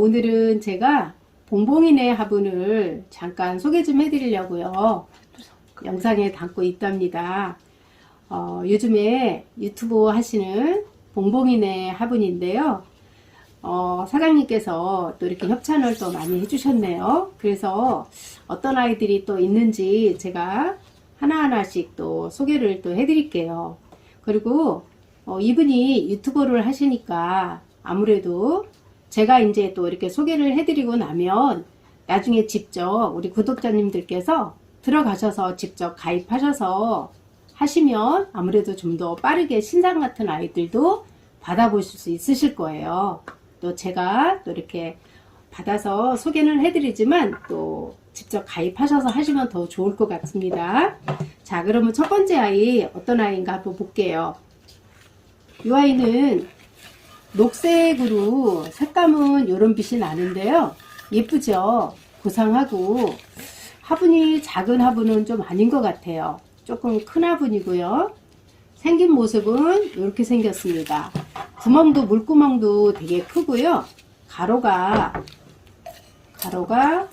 오늘은 제가 봉봉이네 화분을 잠깐 소개 좀 해드리려고요. 영상에 담고 있답니다. 어, 요즘에 유튜브 하시는 봉봉이네 화분인데요. 어, 사장님께서 또 이렇게 협찬을 또 많이 해주셨네요. 그래서 어떤 아이들이 또 있는지 제가 하나하나씩 또 소개를 또 해드릴게요. 그리고 어, 이분이 유튜버를 하시니까 아무래도 제가 이제 또 이렇게 소개를 해드리고 나면 나중에 직접 우리 구독자님들께서 들어가셔서 직접 가입하셔서 하시면 아무래도 좀 더 빠르게 신상 같은 아이들도 받아보실 수 있으실 거예요. 또 제가 또 이렇게 받아서 소개는 해드리지만 또 직접 가입하셔서 하시면 더 좋을 것 같습니다. 자, 그러면 첫 번째 아이 어떤 아이인가 한번 볼게요. 이 아이는 녹색으로 색감은 이런 빛이 나는데요. 예쁘죠? 고상하고 화분이 작은 화분은 좀 아닌 것 같아요. 조금 큰 화분이고요. 생긴 모습은 이렇게 생겼습니다. 구멍도 물구멍도 되게 크고요. 가로가 가로가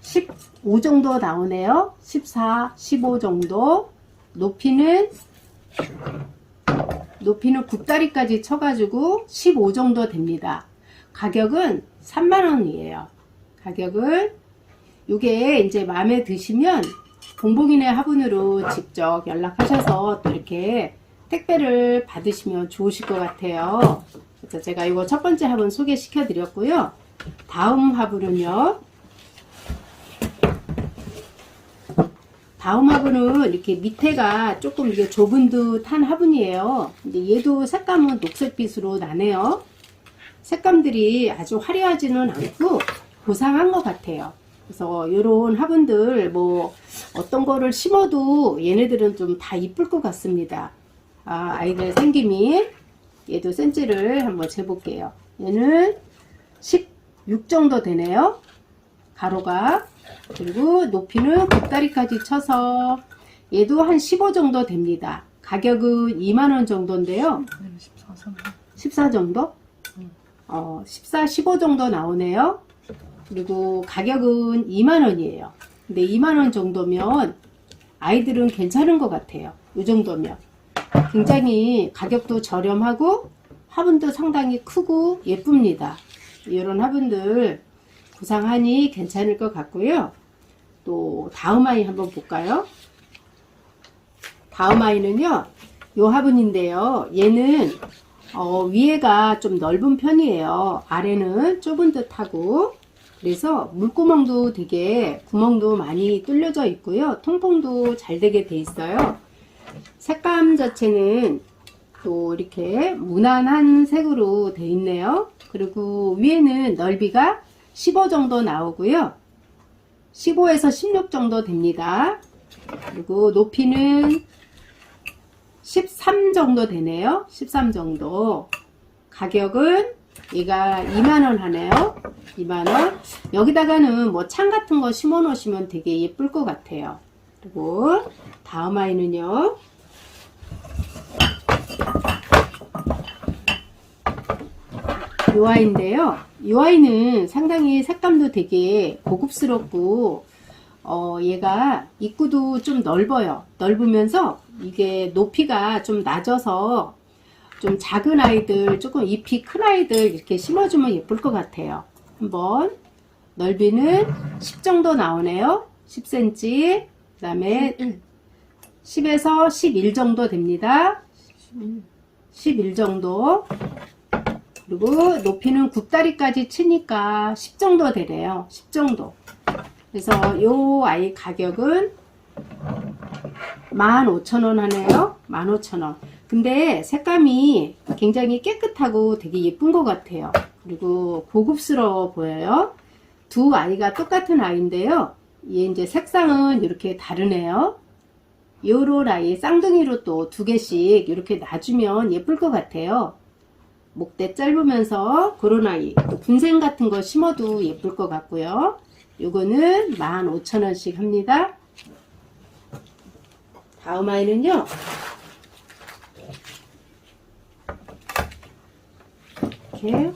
15 정도 나오네요. 14, 15 정도. 높이는 높이는 굽다리까지 쳐가지고 15 정도 됩니다. 가격은 3만원이에요. 가격은 이게 이제 마음에 드시면 봉봉이네 화분으로 직접 연락하셔서 또 이렇게 택배를 받으시면 좋으실 것 같아요. 그래서 제가 이거 첫 번째 화분 소개시켜 드렸고요. 다음 화분은요. 다음 화분은 이렇게 밑에가 조금 이게 좁은 듯한 화분이에요. 근데 얘도 색감은 녹색빛으로 나네요. 색감들이 아주 화려하지는 않고 고상한 것 같아요. 그래서 이런 화분들 뭐 어떤 거를 심어도 얘네들은 좀 다 이쁠 것 같습니다. 아, 아이들 생김이 얘도 센치를 한번 재볼게요. 얘는 16 정도 되네요. 가로가 그리고 높이는 곱다리까지 쳐서 얘도 한 15 정도 됩니다. 가격은 2만원 정도인데요. 14 정도? 어, 14, 15 정도 나오네요. 그리고 가격은 2만원이에요. 근데 2만원 정도면 아이들은 괜찮은 것 같아요. 이 정도면. 굉장히 가격도 저렴하고 화분도 상당히 크고 예쁩니다. 이런 화분들 구상하니 괜찮을 것 같고요. 또 다음 아이 한번 볼까요? 다음 아이는요. 요 화분인데요. 얘는 어, 위에가 좀 넓은 편이에요. 아래는 좁은 듯하고 그래서 물구멍도 되게 구멍도 많이 뚫려져 있고요. 통풍도 잘 되게 돼 있어요. 색감 자체는 또 이렇게 무난한 색으로 돼 있네요. 그리고 위에는 넓이가 15 정도 나오고요. 15에서 16 정도 됩니다. 그리고 높이는 13 정도 되네요. 13 정도. 가격은 얘가 2만원 하네요. 2만원. 여기다가는 뭐 창 같은 거 심어 놓으시면 되게 예쁠 것 같아요. 그리고 다음 아이는요. 이 아이는 상당히 색감도 되게 고급스럽고 어, 얘가 입구도 좀 넓어요. 넓으면서 이게 높이가 좀 낮아서 좀 작은 아이들, 조금 잎이 큰 아이들 이렇게 심어주면 예쁠 것 같아요. 한번 넓이는 10 정도 나오네요. 10cm. 그 다음에 10에서 11 정도 됩니다. 11 정도. 그리고 높이는 굽다리까지 치니까 10 정도 되래요. 10 정도. 그래서 요 아이 가격은 15,000원 하네요. 15,000원. 근데 색감이 굉장히 깨끗하고 되게 예쁜 것 같아요. 그리고 고급스러워 보여요. 두 아이가 똑같은 아이인데요. 얘 이제 색상은 이렇게 다르네요. 요런 아이 쌍둥이로 또 두 개씩 이렇게 놔주면 예쁠 것 같아요. 목대 짧으면서 그런 아이 또 분생 같은 거 심어도 예쁠 것 같고요. 요거는 15,000원씩 합니다. 다음 아이는요. 이렇게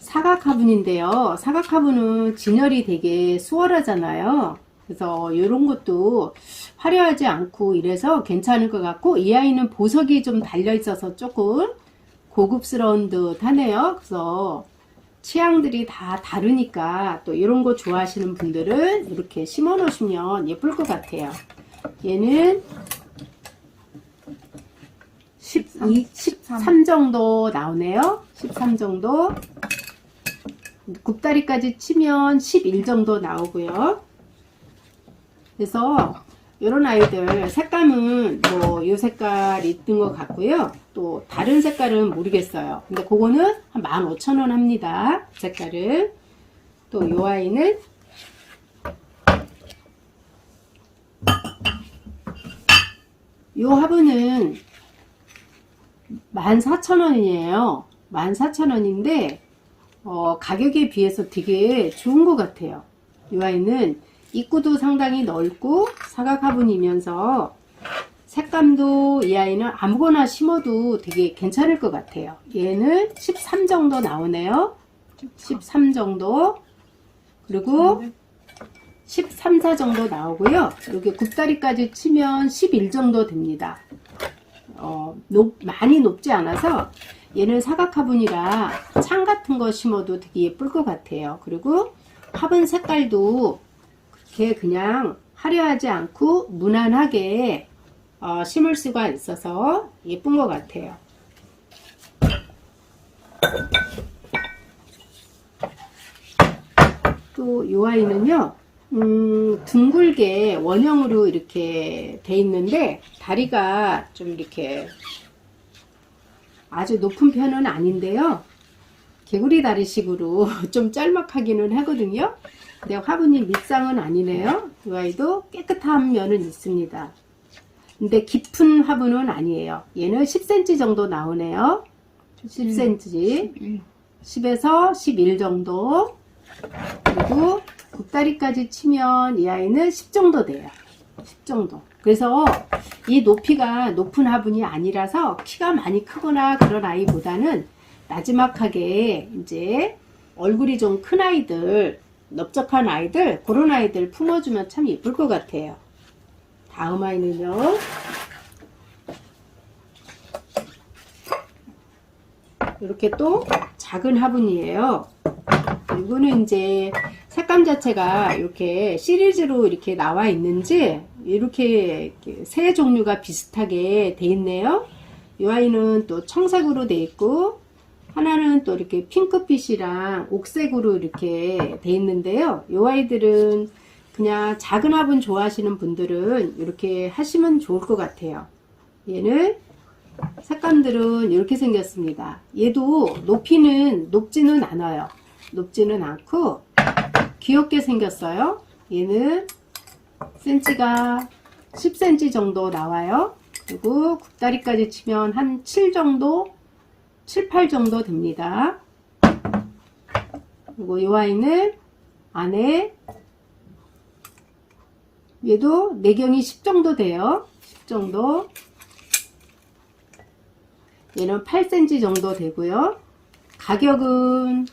사각 화분인데요. 사각 화분은 진열이 되게 수월하잖아요. 그래서 이런 것도 화려하지 않고 이래서 괜찮을 것 같고 이 아이는 보석이 좀 달려 있어서 조금 고급스러운 듯 하네요. 그래서 취향들이 다 다르니까 또 이런 거 좋아하시는 분들은 이렇게 심어 놓으시면 예쁠 것 같아요. 얘는 12, 13 정도 나오네요. 13 정도. 굽다리까지 치면 11 정도 나오고요. 그래서 이런 아이들 색감은 뭐 이 색깔 있던 것 같고요. 또 다른 색깔은 모르겠어요. 근데 그거는 한 15,000원 합니다. 색깔은. 또 이 아이는 이 화분은 14,000원이에요. 14,000원인데 어, 가격에 비해서 되게 좋은 것 같아요. 이 아이는 입구도 상당히 넓고 사각 화분이면서 색감도 이 아이는 아무거나 심어도 되게 괜찮을 것 같아요. 얘는 13 정도 나오네요. 13 정도. 그리고 13, 4 정도 나오고요. 여기 굽다리까지 치면 11 정도 됩니다. 어, 높, 많이 높지 않아서 얘는 사각 화분이라 창 같은 거 심어도 되게 예쁠 것 같아요. 그리고 화분 색깔도 그렇게 그냥 화려하지 않고 무난하게 어, 심을 수가 있어서 예쁜 것 같아요. 또 이 아이는요, 음, 둥글게 원형으로 이렇게 돼 있는데 다리가 좀 이렇게 아주 높은 편은 아닌데요. 개구리 다리식으로 좀 짤막하기는 하거든요. 근데 화분이 밑상은 아니네요. 이 아이도 깨끗한 면은 있습니다. 근데 깊은 화분은 아니에요. 얘는 10cm 정도 나오네요. 10cm. 10에서 11 정도. 그리고 굽다리까지 치면 이 아이는 10 정도 돼요. 10 정도. 그래서 이 높이가 높은 화분이 아니라서 키가 많이 크거나 그런 아이보다는 나지막하게 이제 얼굴이 좀 큰 아이들, 넓적한 아이들, 그런 아이들 품어주면 참 예쁠 것 같아요. 다음 아이는요. 이렇게 또 작은 화분이에요. 이거는 이제 색감 자체가 이렇게 시리즈로 이렇게 나와 있는지 이렇게 세 종류가 비슷하게 돼 있네요. 이 아이는 또 청색으로 돼 있고 하나는 또 이렇게 핑크빛이랑 옥색으로 이렇게 돼 있는데요. 이 아이들은 그냥 작은 화분 좋아하시는 분들은 이렇게 하시면 좋을 것 같아요. 얘는 색감들은 이렇게 생겼습니다. 얘도 높이는 높지는 않아요. 높지는 않고 귀엽게 생겼어요. 얘는 센치가 10cm 정도 나와요. 그리고 굽다리까지 치면 한 7 정도, 7, 8 정도 됩니다. 그리고 이 아이는 안에 얘도 내경이 10 정도 돼요. 10 정도. 얘는 8cm 정도 되고요. 가격은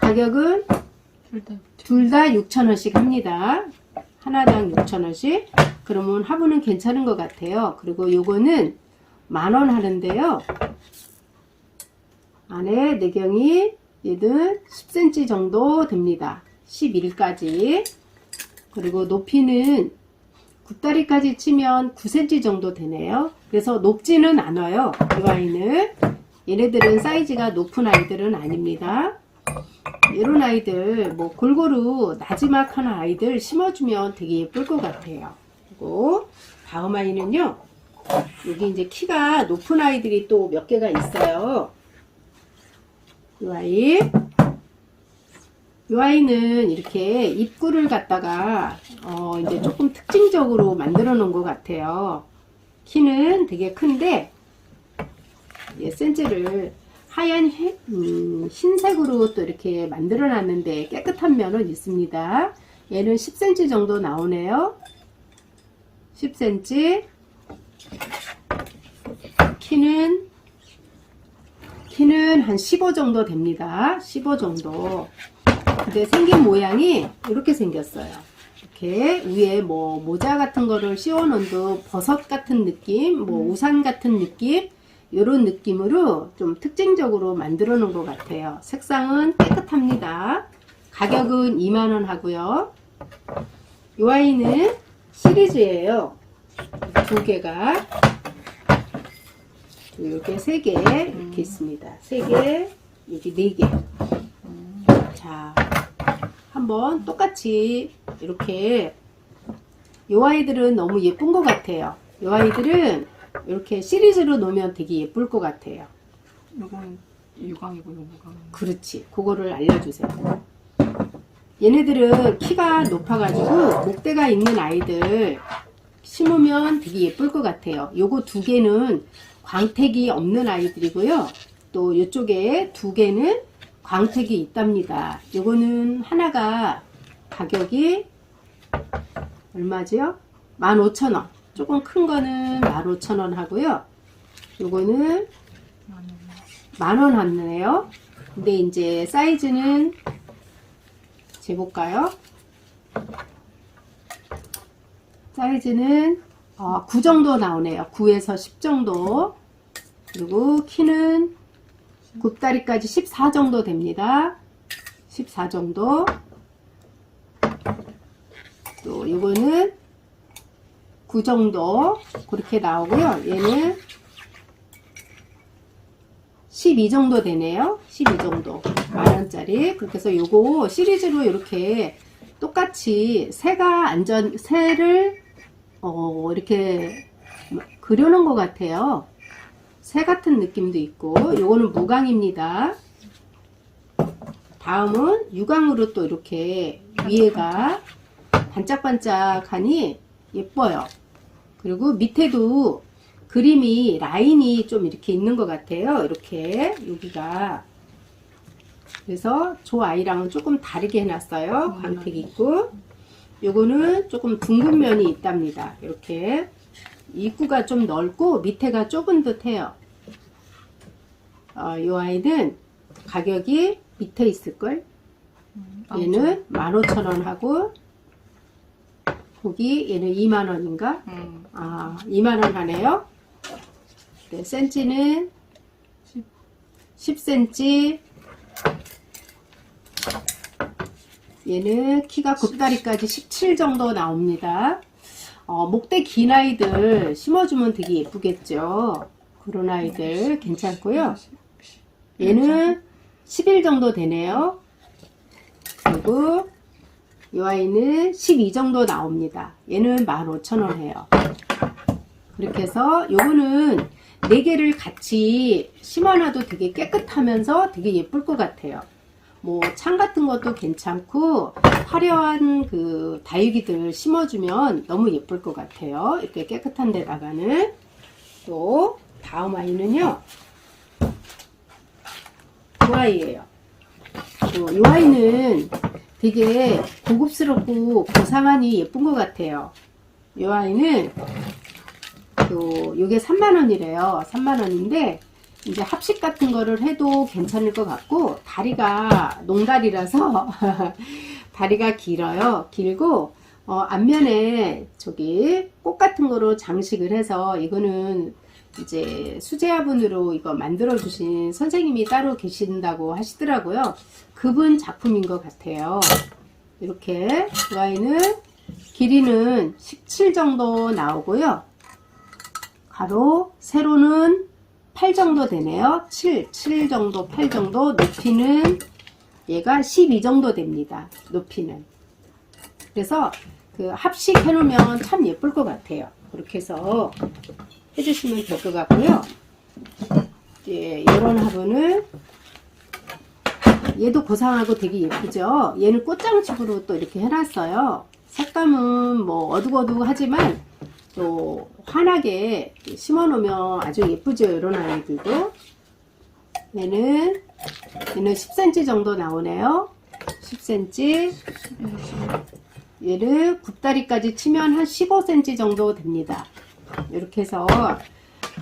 가격은 둘다 6,000원씩 합니다. 하나당 6,000원씩. 그러면 화분은 괜찮은 것 같아요. 그리고 요거는 만 원 하는데요. 안에 내경이 얘는 10cm 정도 됩니다. 11까지. 그리고 높이는 굽다리까지 치면 9cm 정도 되네요. 그래서 높지는 않아요. 이 아이는. 얘네들은 사이즈가 높은 아이들은 아닙니다. 이런 아이들 뭐 골고루 나지막한 아이들 심어주면 되게 예쁠 것 같아요. 그리고 다음 아이는요. 여기 이제 키가 높은 아이들이 또 몇 개가 있어요. 이 아이. 이 아이는 이렇게 입구를 갖다가 어 이제 조금 특징적으로 만들어 놓은 것 같아요. 키는 되게 큰데 예, 센즈를 하얀 해- 음, 흰색으로 또 이렇게 만들어 놨는데 깨끗한 면은 있습니다. 얘는 10cm 정도 나오네요. 10cm. 키는 키는 한 15 정도 됩니다. 15 정도. 근데 생긴 모양이 이렇게 생겼어요. 이렇게 위에 뭐 모자 같은 거를 씌워놓은 버섯 같은 느낌, 뭐 우산 같은 느낌, 이런 느낌으로 좀 특징적으로 만들어 놓은 것 같아요. 색상은 깨끗합니다. 가격은 2만원 하고요. 이 아이는 시리즈예요. 두 개가 이렇게 세 개 이렇게 있습니다. 세 개, 여기 네 개. 자, 한번 똑같이 이렇게 요 아이들은 너무 예쁜 것 같아요. 요 아이들은 이렇게 시리즈로 놓으면 되게 예쁠 것 같아요. 요건 유광이고 요 무광. 그렇지. 그거를 알려주세요. 얘네들은 키가 높아가지고 목대가 있는 아이들 심으면 되게 예쁠 것 같아요. 요거 두 개는 광택이 없는 아이들이고요. 또 이쪽에 두 개는 광택이 있답니다. 요거는 하나가 가격이 얼마죠? 15,000원. 조금 큰 거는 15,000원 하고요. 요거는 만원 하네요. 근데 이제 사이즈는 재볼까요? 사이즈는 어, 9 정도 나오네요. 9에서 10 정도. 그리고 키는 굽다리까지 14 정도 됩니다. 14 정도. 또 이거는 9 정도 그렇게 나오고요. 얘는 12 정도 되네요. 12 정도. 만원짜리. 그렇게 해서 요거 시리즈로 이렇게 똑같이 새가 안전, 새를, 어, 이렇게 그려놓은 것 같아요. 새 같은 느낌도 있고, 요거는 무광입니다. 다음은 유광으로 또 이렇게 위에가 반짝반짝하니 예뻐요. 그리고 밑에도 그림이 라인이 좀 이렇게 있는 것 같아요. 이렇게 여기가 그래서 저 아이랑은 조금 다르게 해놨어요. 광택 있고 요거는 조금 둥근 면이 있답니다. 이렇게 입구가 좀 넓고 밑에가 좁은 듯해요. 어, 요 아이는 가격이 밑에 있을걸? 얘는 15,000원 하고 거기 얘는 2만원인가? 음, 아, 2만원 하네요. 네, 센치는 10cm. 얘는 키가 굽다리까지 17 정도 나옵니다. 어, 목대 긴 아이들 심어주면 되게 예쁘겠죠. 그런 아이들 괜찮고요. 얘는 11 정도 되네요. 그리고 이 아이는 12 정도 나옵니다. 얘는 15,000원 해요. 그렇게 해서 요거는 네 개를 같이 심어놔도 되게 깨끗하면서 되게 예쁠 것 같아요. 뭐 창 같은 것도 괜찮고 화려한 그 다육이들 심어주면 너무 예쁠 것 같아요. 이렇게 깨끗한 데다가는 또 다음 아이는요. 이 아이예요. 어, 이 아이는 되게 고급스럽고 고상하니 예쁜 것 같아요. 이 아이는 또 요게 3만원이래요. 3만원인데 이제 합식 같은 거를 해도 괜찮을 것 같고 다리가 농다리라서 다리가 길어요. 길고 어, 앞면에 저기 꽃 같은 거로 장식을 해서 이거는 이제 수제화분으로 이거 만들어 주신 선생님이 따로 계신다고 하시더라고요. 그분 작품인 것 같아요. 이렇게 이 아이는 길이는 17 정도 나오고요. 가로 세로는 8 정도 되네요. 7, 7 정도, 8 정도. 높이는 얘가 12 정도 됩니다. 높이는. 그래서 그 합식 해놓으면 참 예쁠 것 같아요. 그렇게 해서 해주시면 될 것 같고요. 이제 이런 화분을 얘도 고상하고 되게 예쁘죠. 얘는 꽃장식으로 또 이렇게 해놨어요. 색감은 뭐 어둑어둑하지만 또 환하게 심어 놓으면 아주 예쁘죠. 이런 아이들도. 얘는 얘는 10cm 정도 나오네요. 10cm. 얘를 굽다리까지 치면 한 15cm 정도 됩니다. 이렇게 해서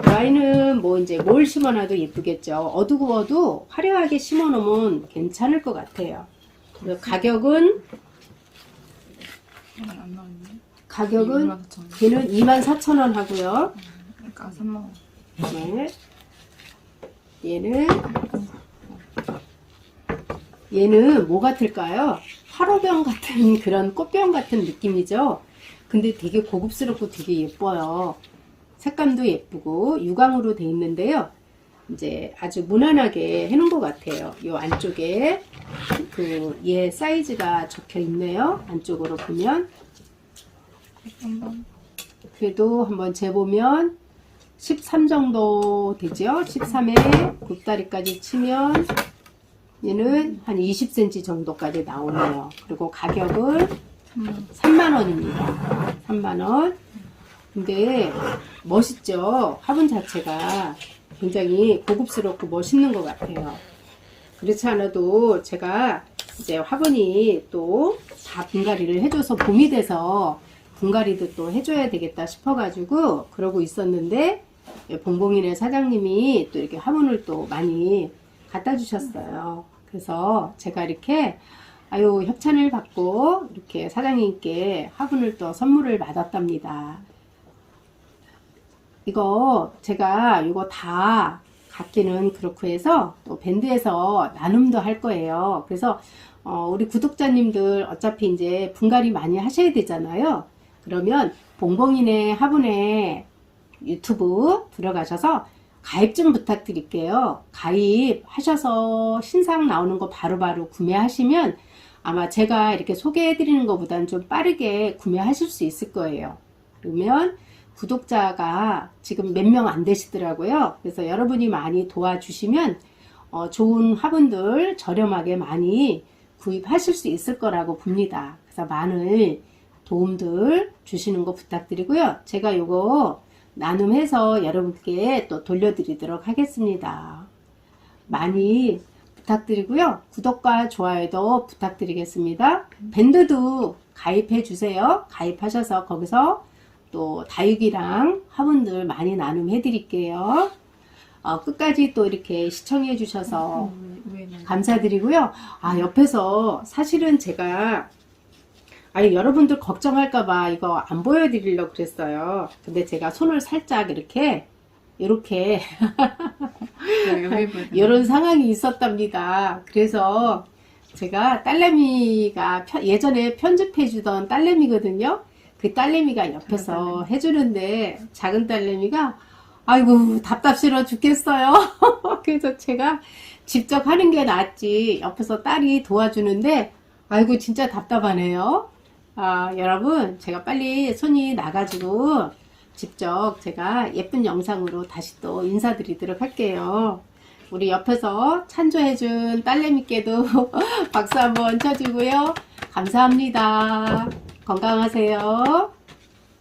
이 아이는 뭐 이제 뭘 심어놔도 예쁘겠죠. 어두워도 화려하게 심어놓으면 괜찮을 것 같아요. 가격은 이건 안 나왔네. 가격은 24,000원. 걔는 24,000원 하고요. 그러니까 3만 원. 네. 얘는 얘는 뭐 같을까요? 화로병 같은 그런 꽃병 같은 느낌이죠. 근데 되게 고급스럽고 되게 예뻐요. 색감도 예쁘고 유광으로 돼 있는데요. 이제 아주 무난하게 해놓은 것 같아요. 이 안쪽에 그 얘 사이즈가 적혀 있네요. 안쪽으로 보면 그래도 한번 재보면 13 정도 되죠? 13에 굽다리까지 치면 얘는 한 20cm 정도까지 나오네요. 그리고 가격은 3만 3만 원. 원입니다. 3만 원. 근데 멋있죠? 화분 자체가 굉장히 고급스럽고 멋있는 것 같아요. 그렇지 않아도 제가 이제 화분이 또 다 분갈이를 해줘서 봄이 돼서 분갈이도 또 해줘야 되겠다 싶어가지고 그러고 있었는데 봉봉이네 사장님이 또 이렇게 화분을 또 많이 갖다 주셨어요. 그래서 제가 이렇게 아유 협찬을 받고 이렇게 사장님께 화분을 또 선물을 받았답니다. 이거 제가 이거 다 갖기는 그렇고 해서 또 밴드에서 나눔도 할 거예요. 그래서 어, 우리 구독자님들 어차피 이제 분갈이 많이 하셔야 되잖아요. 그러면 봉봉이네 화분에 유튜브 들어가셔서 가입 좀 부탁드릴게요. 가입하셔서 신상 나오는 거 바로 바로 구매하시면 아마 제가 이렇게 소개해 드리는 것보다는 좀 빠르게 구매하실 수 있을 거예요. 그러면 구독자가 지금 몇 명 안 되시더라고요. 그래서 여러분이 많이 도와주시면 어, 좋은 화분들 저렴하게 많이 구입하실 수 있을 거라고 봅니다. 그래서 많은 도움들 주시는 거 부탁드리고요. 제가 요거 나눔해서 여러분께 또 돌려드리도록 하겠습니다. 많이 부탁드리고요. 구독과 좋아요도 부탁드리겠습니다. 밴드도 가입해 주세요. 가입하셔서 거기서 또 다육이랑 화분들 많이 나눔해 드릴게요. 어, 끝까지 또 이렇게 시청해 주셔서 왜, 왜 나? 감사드리고요. 아, 옆에서 사실은 제가 아니 여러분들 걱정할까봐 이거 안 보여드리려고 그랬어요. 근데 제가 손을 살짝 이렇게 이렇게 네. 이런 상황이 있었답니다. 그래서 제가 딸내미가 편- 예전에 편집해 주던 딸내미거든요. 그 딸내미가 옆에서 해주는데 작은 딸내미가 아이고 답답스러워 죽겠어요. 그래서 제가 직접 하는 게 낫지 옆에서 딸이 도와주는데 아이고 진짜 답답하네요. 아, 여러분 제가 빨리 손이 나가지고 직접 제가 예쁜 영상으로 다시 또 인사드리도록 할게요. 우리 옆에서 찬조해준 딸내미께도 박수 한번 쳐주고요. 감사합니다. 건강하세요.